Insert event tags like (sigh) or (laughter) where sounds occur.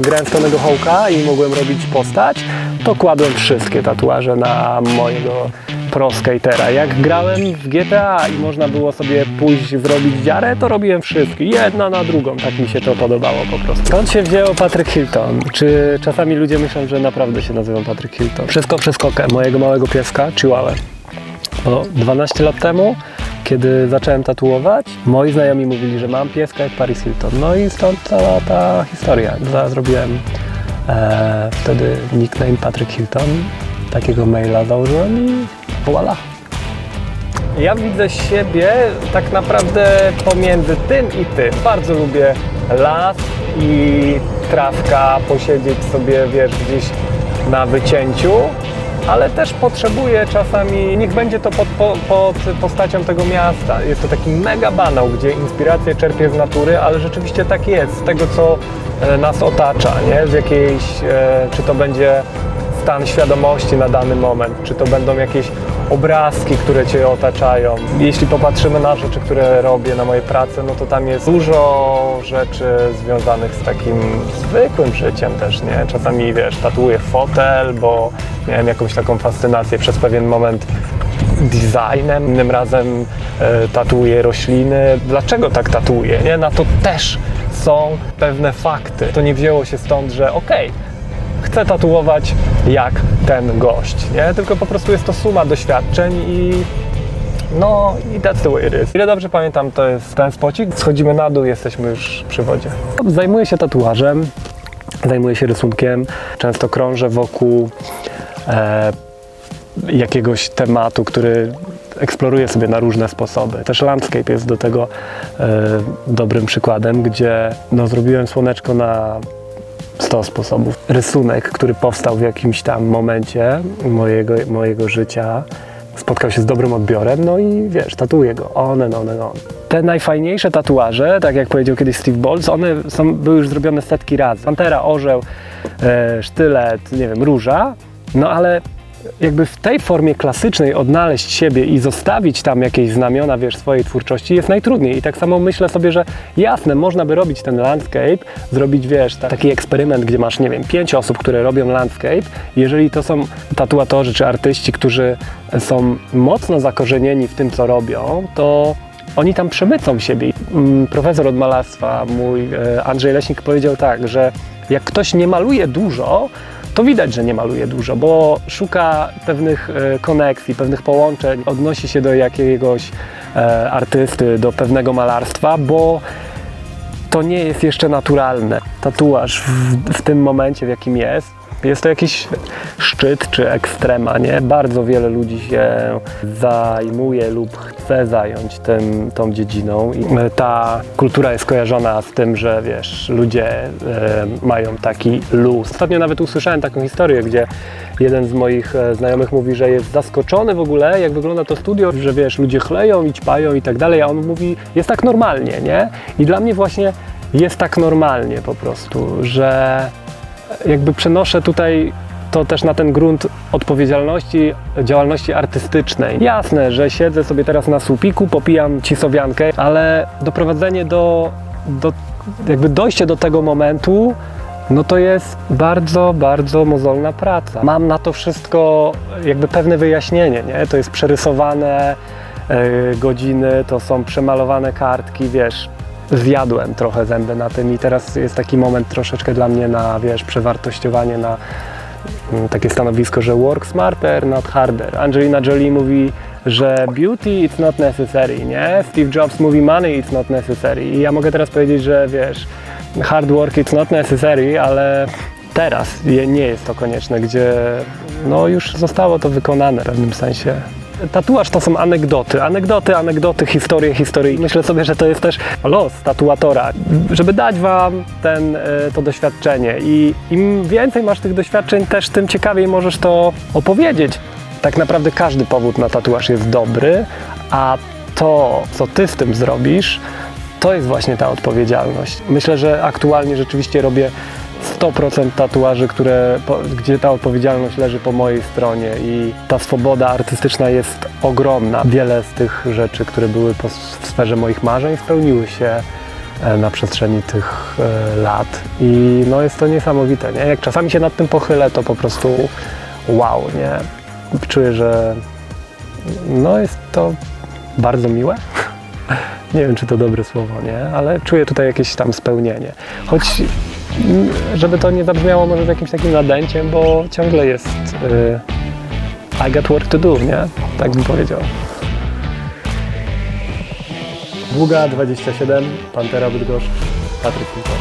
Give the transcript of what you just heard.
grałem w Tonego Hołka i mogłem robić postać, to kładłem wszystkie tatuaże na mojego pro skatera. Jak grałem w GTA i można było sobie pójść zrobić dziarę, to robiłem wszystkie, jedna na drugą, tak mi się to podobało po prostu. Skąd się wzięło Patrick Hilton? Czy czasami ludzie myślą, że naprawdę się nazywam Patrick Hilton? Wszystko przez kokę mojego małego pieska, Chihuahua. Bo 12 lat temu, kiedy zacząłem tatuować, moi znajomi mówili, że mam pieska jak Paris Hilton. No i stąd cała ta historia. Za- Zrobiłem e, wtedy nickname Patrick Hilton, takiego maila założyłem i voila. Ja widzę siebie tak naprawdę pomiędzy tym i tym. Bardzo lubię las i trawka, posiedzieć sobie, wiesz, gdzieś na wycięciu, ale też potrzebuję czasami, niech będzie to pod, po- pod postacią tego miasta. Jest to taki mega banał, gdzie inspirację czerpię z natury, ale rzeczywiście tak jest, z tego co e, nas otacza, nie? Z jakiejś, e, czy to będzie stan świadomości na dany moment, czy to będą jakieś obrazki, które Cię otaczają. Jeśli popatrzymy na rzeczy, które robię na mojej pracy, no to tam jest dużo rzeczy związanych z takim zwykłym życiem też, nie? Czasami, wiesz, tatuję fotel, bo miałem jakąś taką fascynację przez pewien moment designem, innym razem e, tatuję rośliny. Dlaczego tak tatuję? Nie? Na to też są pewne fakty. To nie wzięło się stąd, że okej, chcę tatuować jak ten gość, nie? Tylko po prostu jest to suma doświadczeń i no i that's the way it is. Ile dobrze pamiętam, to jest ten spocik. Schodzimy na dół, jesteśmy już przy wodzie. Zajmuję się tatuażem, zajmuję się rysunkiem. Często krążę wokół e, jakiegoś tematu, który eksploruję sobie na różne sposoby. Też landscape jest do tego e, dobrym przykładem, gdzie no, zrobiłem słoneczko na 100 sposobów. Rysunek, który powstał w jakimś tam momencie mojego, mojego życia, spotkał się z dobrym odbiorem, no i wiesz, tatuję go, on and on on. Te najfajniejsze tatuaże, tak jak powiedział kiedyś Steve Bolz, one są, były już zrobione setki razy. Pantera, orzeł, e, sztylet, nie wiem, róża, no ale jakby w tej formie klasycznej odnaleźć siebie i zostawić tam jakieś znamiona, wiesz, swojej twórczości jest najtrudniej. I tak samo myślę sobie, że jasne, można by robić ten landscape, zrobić, wiesz, ta- taki eksperyment, gdzie masz, nie wiem, pięć osób, które robią landscape. Jeżeli to są tatuatorzy czy artyści, którzy są mocno zakorzenieni w tym, co robią, to oni tam przemycą siebie. Mm, Profesor od malarstwa, mój e, Andrzej Leśnik powiedział tak, że jak ktoś nie maluje dużo, to widać, że nie maluje dużo, bo szuka pewnych e, koneksji, pewnych połączeń, odnosi się do jakiegoś e, artysty, do pewnego malarstwa, bo to nie jest jeszcze naturalne. Tatuaż w, w tym momencie, w jakim jest, jest to jakiś szczyt czy ekstrema, nie? Bardzo wiele ludzi się zajmuje lub chce zająć tym, tą dziedziną i ta kultura jest kojarzona z tym, że wiesz, ludzie e, mają taki luz. Ostatnio nawet usłyszałem taką historię, gdzie jeden z moich e, znajomych mówi, że jest zaskoczony w ogóle, jak wygląda to studio, że wiesz, ludzie chleją i ćpają i tak dalej, a on mówi, jest tak normalnie, nie? I dla mnie właśnie jest tak normalnie po prostu, że jakby przenoszę tutaj to też na ten grunt odpowiedzialności działalności artystycznej. Jasne, że siedzę sobie teraz na słupiku, popijam cisowiankę, ale doprowadzenie do, do jakby dojście do tego momentu, no to jest bardzo, bardzo mozolna praca. Mam na to wszystko jakby pewne wyjaśnienie, nie? To jest przerysowane e, godziny, to są przemalowane kartki, wiesz, zjadłem trochę zęby na tym i teraz jest taki moment troszeczkę dla mnie na, wiesz, przewartościowanie na mm, takie stanowisko, że work smarter, not harder. Angelina Jolie mówi, że beauty it's not necessary, nie? Steve Jobs mówi money it's not necessary i ja mogę teraz powiedzieć, że wiesz, hard work it's not necessary, ale teraz nie jest to konieczne, gdzie no już zostało to wykonane w pewnym sensie. Tatuaż to są anegdoty, anegdoty, anegdoty, historie, historie. Myślę sobie, że to jest też los tatuatora, żeby dać Wam ten, e, to doświadczenie i im więcej masz tych doświadczeń, też tym ciekawiej możesz to opowiedzieć. Tak naprawdę każdy powód na tatuaż jest dobry, a to, co Ty z tym zrobisz, to jest właśnie ta odpowiedzialność. Myślę, że aktualnie rzeczywiście robię 100% tatuaży, które, gdzie ta odpowiedzialność leży po mojej stronie i ta swoboda artystyczna jest ogromna. Wiele z tych rzeczy, które były w sferze moich marzeń, spełniły się e, na przestrzeni tych e, lat i no jest to niesamowite, nie? Jak czasami się nad tym pochylę, to po prostu wow, nie? Czuję, że no jest to bardzo miłe. (laughs) Nie wiem, czy to dobre słowo, nie? Ale czuję tutaj jakieś tam spełnienie. Choć, żeby to nie zabrzmiało może jakimś takim nadęciem, bo ciągle jest y, I got work to do, nie? Tak bym powiedział. Długa 27, Pantera Bydgoszcz, Patryk Kulkowy.